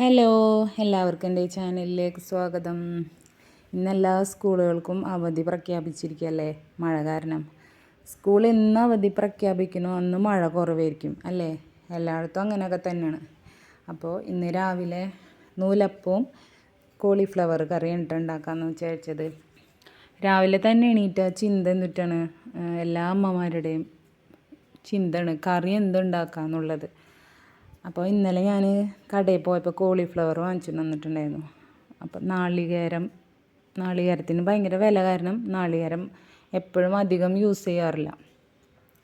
Hello എല്ലാവർക്കും എന്റെ ചാനലിലേക്ക് സ്വാഗതം. ഇന്നെല്ലാ സ്കൂളുകൾക്കും അവധി പ്രഖ്യാപിച്ചിരിക്കുകയല്ലേ? മഴ കാരണം. സ്കൂൾ ഇന്ന് അവധി പ്രഖ്യാപിക്കുന്നു അന്ന് മഴ കുറവായിരിക്കും അല്ലേ? എല്ലായിടത്തും അങ്ങനെയൊക്കെ തന്നെയാണ്. അപ്പോൾ ഇന്ന് രാവിലെ നൂലപ്പവും കോളിഫ്ലവർ കറി ഉണ്ടാക്കാമെന്ന് വിചാരിച്ചത്. രാവിലെ തന്നെ എണീറ്റ ചിന്ത എന്നിട്ടാണ് എല്ലാ അമ്മമാരുടെയും ചിന്തയാണ് കറി എന്തുണ്ടാക്കാന്നുള്ളത്. അപ്പോൾ ഇന്നലെ ഞാൻ കടയിൽ പോയപ്പോൾ കോളിഫ്ലവർ വാങ്ങിച്ചു വന്നിട്ടുണ്ടായിരുന്നു അപ്പോൾ നാളികേരം നാളികേരത്തിന് ഭയങ്കര വില കാരണം നാളികേരം എപ്പോഴും അധികം യൂസ് ചെയ്യാറില്ല.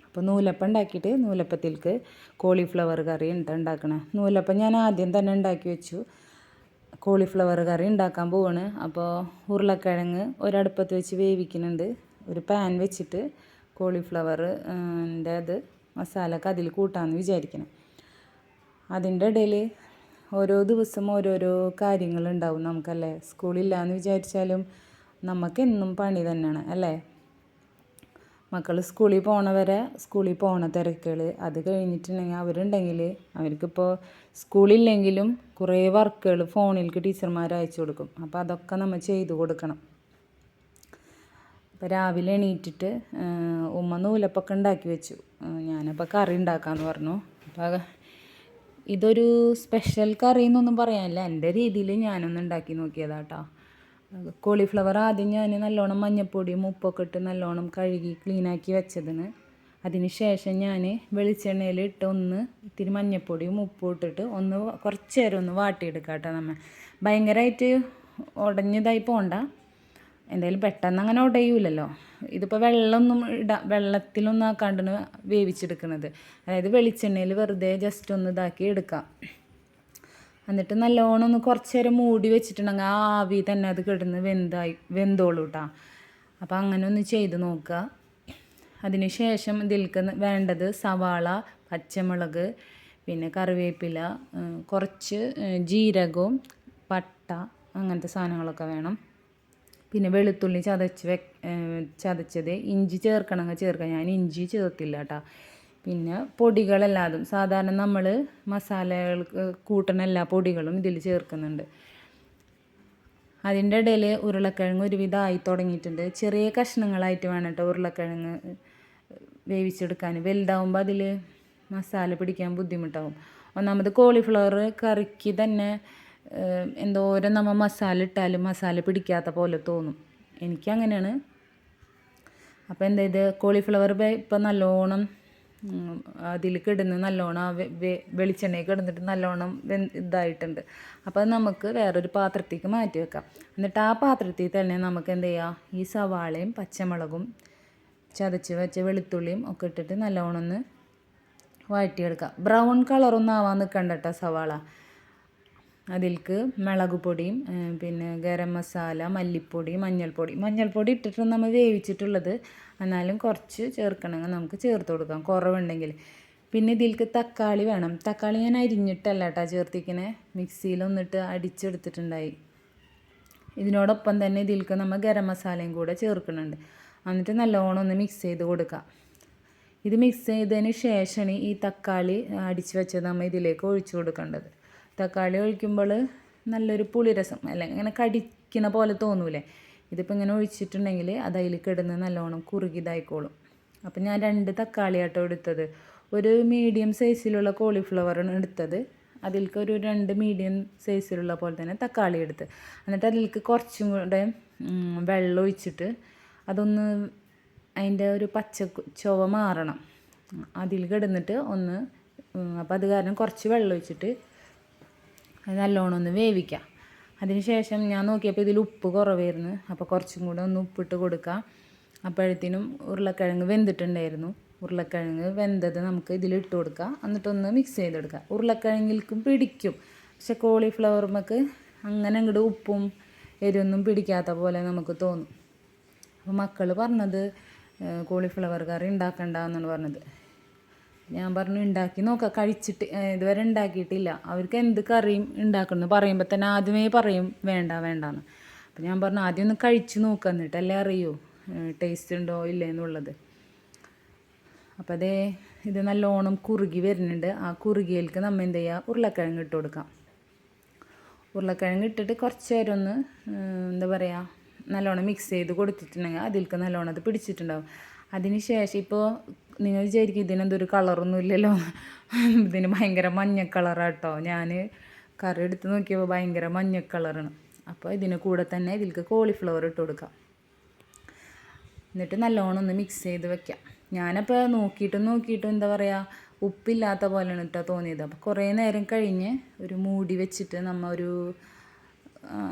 അപ്പോൾ നൂലപ്പം ഉണ്ടാക്കിയിട്ട് നൂലപ്പത്തിലേക്ക് കോളിഫ്ലവർ കറി ഉണ്ട് ഉണ്ടാക്കണേ? നൂലപ്പം ഞാൻ ആദ്യം തന്നെ ഉണ്ടാക്കി വെച്ചു. കോളിഫ്ലവർ കറി ഉണ്ടാക്കാൻ പോവാണ്. അപ്പോൾ ഉരുളക്കിഴങ്ങ് ഒരടുപ്പത്ത് വെച്ച് വേവിക്കുന്നുണ്ട്. ഒരു പാൻ വെച്ചിട്ട് കോളിഫ്ലവർ അത് മസാലക്ക് അതിൽ കൂട്ടാമെന്ന് വിചാരിക്കണം. അതിന്റെ ഇടയിൽ ഓരോ ദിവസം ഓരോരോ കാര്യങ്ങളുണ്ടാവും നമുക്കല്ലേ? സ്കൂളില്ലാന്ന് വിചാരിച്ചാലും നമുക്കെന്നും പണി തന്നെയാണ് അല്ലേ? മക്കൾ സ്കൂളിൽ പോണവരെ സ്കൂളിൽ പോണ തിരക്കുകൾ അത് കഴിഞ്ഞിട്ടുണ്ടെങ്കിൽ അവരുണ്ടെങ്കിൽ അവർക്കിപ്പോൾ സ്കൂളില്ലെങ്കിലും കുറേ വർക്കുകൾ ഫോണിലേക്ക് ടീച്ചർമാർ അയച്ചു കൊടുക്കും. അപ്പോൾ അതൊക്കെ നമ്മൾ ചെയ്തു കൊടുക്കണം. അപ്പോൾ രാവിലെ എണീറ്റിട്ട് ഉമ്മ നൂലപ്പൊക്കെ ഉണ്ടാക്കി വെച്ചു. ഞാനപ്പോൾ കറി ഉണ്ടാക്കാമെന്ന് പറഞ്ഞു. അപ്പോൾ ഇതൊരു സ്പെഷ്യൽ കറി എന്നൊന്നും പറയാനില്ല. എന്റെ രീതിയിൽ ഞാനൊന്ന് ഉണ്ടാക്കി നോക്കിയതാട്ടോ. കോളിഫ്ലവർ ആദ്യം ഞാൻ നല്ലോണം മഞ്ഞൾപ്പൊടിയും ഉപ്പൊക്കെ ഇട്ട് നല്ലോണം കഴുകി ക്ലീനാക്കി വെച്ചതിന്. അതിന് ശേഷം ഞാൻ വെളിച്ചെണ്ണയിൽ ഇട്ട് ഒന്ന് ഇത്തിരി മഞ്ഞപ്പൊടിയും ഉപ്പും ഇട്ടിട്ട് ഒന്ന് കുറച്ച് നേരം ഒന്ന് വാട്ടിയെടുക്കാം കേട്ടോ നമ്മൾ ഭയങ്കരമായിട്ട് ഉടഞ്ഞതായി പോണ്ട. എന്തായാലും പെട്ടെന്ന് അങ്ങനെ ഉടയൂലല്ലോ. ഇതിപ്പോൾ വെള്ളമൊന്നും ഇടാ വെള്ളത്തിലൊന്നും ആക്കാണ്ടാണ് വേവിച്ചെടുക്കുന്നത് അതായത് വെളിച്ചെണ്ണയിൽ വെറുതെ ജസ്റ്റ് ഒന്ന് ഇതാക്കി എടുക്കാം. എന്നിട്ട് നല്ലോണം ഒന്ന് കുറച്ച് നേരം മൂടി വെച്ചിട്ടുണ്ടെങ്കിൽ ആ ആവി തന്നെ അത് കിടന്ന് വെന്തായി വെന്തോളൂ കേട്ടോ അപ്പോൾ അങ്ങനെ ഒന്ന് ചെയ്ത് നോക്കുക. അതിനുശേഷം ശേഷം ഇതിലേക്ക് വേണ്ടത് സവാള പച്ചമുളക് പിന്നെ കറിവേപ്പില കുറച്ച് ജീരകവും പട്ട അങ്ങനത്തെ സാധനങ്ങളൊക്കെ വേണം. പിന്നെ വെളുത്തുള്ളി ചതച്ച് വെ ചതച്ചത്. ഇഞ്ചി ചേർക്കണമെങ്കിൽ ചേർക്കാം. ഞാൻ ഇഞ്ചി ചേർത്തില്ല കേട്ടോ പിന്നെ പൊടികളെല്ലാതും. സാധാരണ നമ്മൾ മസാലകൾക്ക് കൂട്ടുന്ന എല്ലാ പൊടികളും ഇതിൽ ചേർക്കുന്നുണ്ട്. അതിന്റെ ഇടയിൽ ഉരുളക്കിഴങ്ങ് ഒരുവിധം ആയി തുടങ്ങിയിട്ടുണ്ട്. ചെറിയ കഷ്ണങ്ങളായിട്ട് വേണം കേട്ടോ ഉരുളക്കിഴങ്ങ് വേവിച്ചെടുക്കാൻ വലുതാവുമ്പോൾ അതിൽ മസാല പിടിക്കാൻ ബുദ്ധിമുട്ടാവും. ഒന്നാമത് കോളിഫ്ലവർ കറിക്ക് തന്നെ എന്തോരം നമ്മൾ മസാല ഇട്ടാലും മസാല പിടിക്കാത്ത പോലെ തോന്നും. എനിക്കങ്ങനെയാണ്. അപ്പോൾ എന്താ ഇത്? കോളിഫ്ലവർ ഇപ്പം നല്ലോണം അതിൽ കിടന്ന് നല്ലോണം വെളിച്ചെണ്ണയിൽ കിടന്നിട്ട് നല്ലോണം ഇതായിട്ടുണ്ട്. അപ്പോൾ അത് നമുക്ക് വേറൊരു പാത്രത്തേക്ക് മാറ്റി വെക്കാം. എന്നിട്ട് ആ പാത്രത്തിൽ തന്നെ നമുക്ക് എന്ത് ചെയ്യാം? ഈ സവാളയും പച്ചമുളകും ചതച്ച് വെച്ച വെളുത്തുള്ളിയും ഒക്കെ ഇട്ടിട്ട് നല്ലോണം ഒന്ന് വഴറ്റിയെടുക്കാം. ബ്രൗൺ കളറൊന്നും ആവാൻ നിൽക്കണ്ട കേട്ടോ സവാള. അതിലേക്ക് മുളക് പൊടിയും പിന്നെ ഗരം മസാല മല്ലിപ്പൊടി മഞ്ഞൾപ്പൊടി. മഞ്ഞൾപ്പൊടി ഇട്ടിട്ട് നമ്മൾ വേവിച്ചിട്ടുള്ളത്. എന്നാലും കുറച്ച് ചേർക്കണമെങ്കിൽ നമുക്ക് ചേർത്ത് കൊടുക്കാം. കുറവുണ്ടെങ്കിൽ. പിന്നെ ഇതിലേക്ക് തക്കാളി വേണം. തക്കാളി ഞാൻ അരിഞ്ഞിട്ടല്ല കേട്ടോ ചേർത്തിക്കണേ. മിക്സിയിലൊന്നിട്ട് അടിച്ചെടുത്തിട്ടുണ്ടായി. ഇതിനോടൊപ്പം തന്നെ ഇതിലേക്ക് നമ്മൾ ഗരം മസാലയും കൂടെ ചേർക്കുന്നുണ്ട് എന്നിട്ട് നല്ലോണം ഒന്ന് മിക്സ് ചെയ്ത് കൊടുക്കുക ഇത് മിക്സ് ചെയ്തതിന് ശേഷമാണ് ഈ തക്കാളി അടിച്ച് വെച്ചത് നമ്മൾ ഇതിലേക്ക് ഒഴിച്ചു കൊടുക്കേണ്ടത്. തക്കാളി ഒഴിക്കുമ്പോൾ നല്ലൊരു പുളിരസം അല്ലെങ്കിൽ ഇങ്ങനെ കടിക്കുന്ന പോലെ തോന്നൂലേ? ഇതിപ്പോൾ ഇങ്ങനെ ഒഴിച്ചിട്ടുണ്ടെങ്കിൽ അത് അതിൽ കിടന്ന് നല്ലോണം കുറുകിതായിക്കോളും. അപ്പം ഞാൻ രണ്ട് തക്കാളി ആട്ടോ എടുത്തത്. ഒരു മീഡിയം സൈസിലുള്ള കോളിഫ്ലവറാണ് എടുത്തത്. അതിലേക്ക് ഒരു രണ്ട് മീഡിയം സൈസിലുള്ള പോലെ തന്നെ തക്കാളി എടുത്ത്. എന്നിട്ട് അതിലേക്ക് കുറച്ചും കൂടെ വെള്ളം ഒഴിച്ചിട്ട് അതൊന്ന് അതിന്റെ ഒരു പച്ച ചുവ മാറണം. അതിൽ കിടന്നിട്ട് ഒന്ന് അപ്പോൾ അത് കാരണം കുറച്ച് വെള്ളം ഒഴിച്ചിട്ട് നല്ലോണം ഒന്ന് വേവിക്കുക അതിനുശേഷം ഞാൻ നോക്കിയപ്പോൾ ഇതിൽ ഉപ്പ് കുറവായിരുന്നു. അപ്പോൾ കുറച്ചും കൂടെ ഒന്ന് ഉപ്പിട്ട് കൊടുക്കുക അപ്പോഴത്തേനും ഉരുളക്കിഴങ്ങ് വെന്തിട്ടുണ്ടായിരുന്നു. ഉരുളക്കിഴങ്ങ് വെന്തത് നമുക്ക് ഇതിലിട്ട് കൊടുക്കുക കൊടുക്കാം. എന്നിട്ടൊന്ന് മിക്സ് ചെയ്ത് കൊടുക്കുക ഉരുളക്കിഴങ്ങിൽക്കും പിടിക്കും. പക്ഷെ കോളിഫ്ലവറുമൊക്കെ അങ്ങനെ അങ്ങോട്ട് ഉപ്പും എരിവൊന്നും പിടിക്കാത്ത പോലെ നമുക്ക് തോന്നും. അപ്പോൾ മക്കൾ പറഞ്ഞത് കോളിഫ്ലവർ കറി ഉണ്ടാക്കണ്ട എന്നാണ് പറഞ്ഞത്. ഞാൻ പറഞ്ഞു ഉണ്ടാക്കി നോക്കാം. കഴിച്ചിട്ട് ഇതുവരെ ഉണ്ടാക്കിയിട്ടില്ല. അവർക്ക് എന്ത് കറിയും ഉണ്ടാക്കുന്നു പറയുമ്പോൾ തന്നെ ആദ്യമേ പറയും വേണ്ട വേണ്ടാന്ന്. അപ്പം ഞാൻ പറഞ്ഞു ആദ്യം ഒന്ന് കഴിച്ച് നോക്കുക എന്നിട്ടല്ലേ അറിയൂ ടേസ്റ്റ് ഉണ്ടോ ഇല്ലേ എന്നുള്ളത്. അപ്പോൾ അതേ ഇത് നല്ലോണം കുറുകി വരുന്നുണ്ട്. ആ കുറുകിയിലേക്ക് നമ്മൾ എന്ത് ചെയ്യുക ഉരുളക്കിഴങ്ങ് ഇട്ട് കൊടുക്കാം. ഉരുളക്കിഴങ്ങ് ഇട്ടിട്ട് കുറച്ച് നേരം ഒന്ന് എന്താ പറയുക നല്ലോണം മിക്സ് ചെയ്ത് കൊടുത്തിട്ടുണ്ടെങ്കിൽ അതിലേക്ക് നല്ലോണം അത് പിടിച്ചിട്ടുണ്ടാവും. അതിന് ശേഷം ഇപ്പോൾ നിങ്ങൾ വിചാരിക്കും ഇതിനെന്തൊരു കളറൊന്നും ഇല്ലല്ലോ ഇതിന് ഭയങ്കര മഞ്ഞ കളറാട്ടോ. ഞാൻ കറി എടുത്ത് നോക്കിയപ്പോൾ ഭയങ്കര മഞ്ഞ കളറാണ്. അപ്പോൾ ഇതിന് കൂടെ തന്നെ ഇതിലേക്ക് കോളിഫ്ലവർ ഇട്ട് കൊടുക്കാം. എന്നിട്ട് നല്ലോണം ഒന്ന് മിക്സ് ചെയ്ത് വെക്കാം. ഞാനപ്പോൾ നോക്കിയിട്ടും നോക്കിയിട്ടും എന്താ പറയുക ഉപ്പില്ലാത്ത പോലെയാണ് കേട്ടോ തോന്നിയത്. അപ്പോൾ കുറേ നേരം കഴിഞ്ഞ് ഒരു മൂടി വെച്ചിട്ട് നമ്മ ഒരു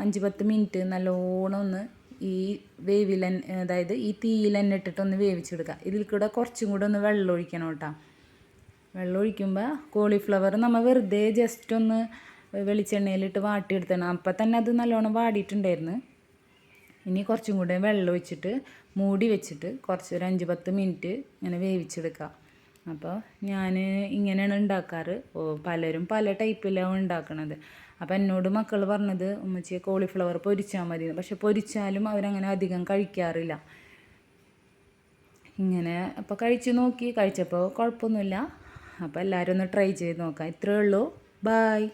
അഞ്ച് പത്ത് മിനിറ്റ് നല്ലോണം ഒന്ന് ഈ വേവിൽ അതായത് ഈ തീയിൽ തന്നെ ഇട്ടിട്ട് ഒന്ന് വേവിച്ചെടുക്കുക. ഇതിൽ കൂടെ കുറച്ചും കൂടെ ഒന്ന് വെള്ളം ഒഴിക്കണം കേട്ടോ. വെള്ളം ഒഴിക്കുമ്പോൾ കോളിഫ്ലവർ നമ്മൾ വെറുതെ ജസ്റ്റ് ഒന്ന് വെളിച്ചെണ്ണയിലിട്ട് വാട്ടിയെടുത്തണം. അപ്പം തന്നെ അത് നല്ലോണം വാടിയിട്ടുണ്ടായിരുന്നു. ഇനി കുറച്ചും കൂടെ വെള്ളം ഒഴിച്ചിട്ട് മൂടി വെച്ചിട്ട് കുറച്ച് ഒരു അഞ്ച് പത്ത് മിനിറ്റ് ഇങ്ങനെ വേവിച്ചെടുക്കുക. അപ്പോൾ ഞാൻ ഇങ്ങനെയാണ് ഉണ്ടാക്കാറ്. പലരും പല ടൈപ്പിലാണ് ഉണ്ടാക്കണത്. അപ്പോൾ എന്നോട് മക്കൾ പറഞ്ഞത് ഉമ്മച്ചിയെ കോളിഫ്ലവർ പൊരിച്ചാൽ മതി പക്ഷെ പൊരിച്ചാലും അവരങ്ങനെ അധികം കഴിക്കാറില്ല. ഇങ്ങനെ അപ്പോൾ കഴിച്ചു നോക്കി. കഴിച്ചപ്പോൾ കുഴപ്പമൊന്നുമില്ല. അപ്പോൾ എല്ലാവരും ഒന്ന് ട്രൈ ചെയ്ത് നോക്കാം. ഇത്രയേ ഉള്ളൂ. ബായ്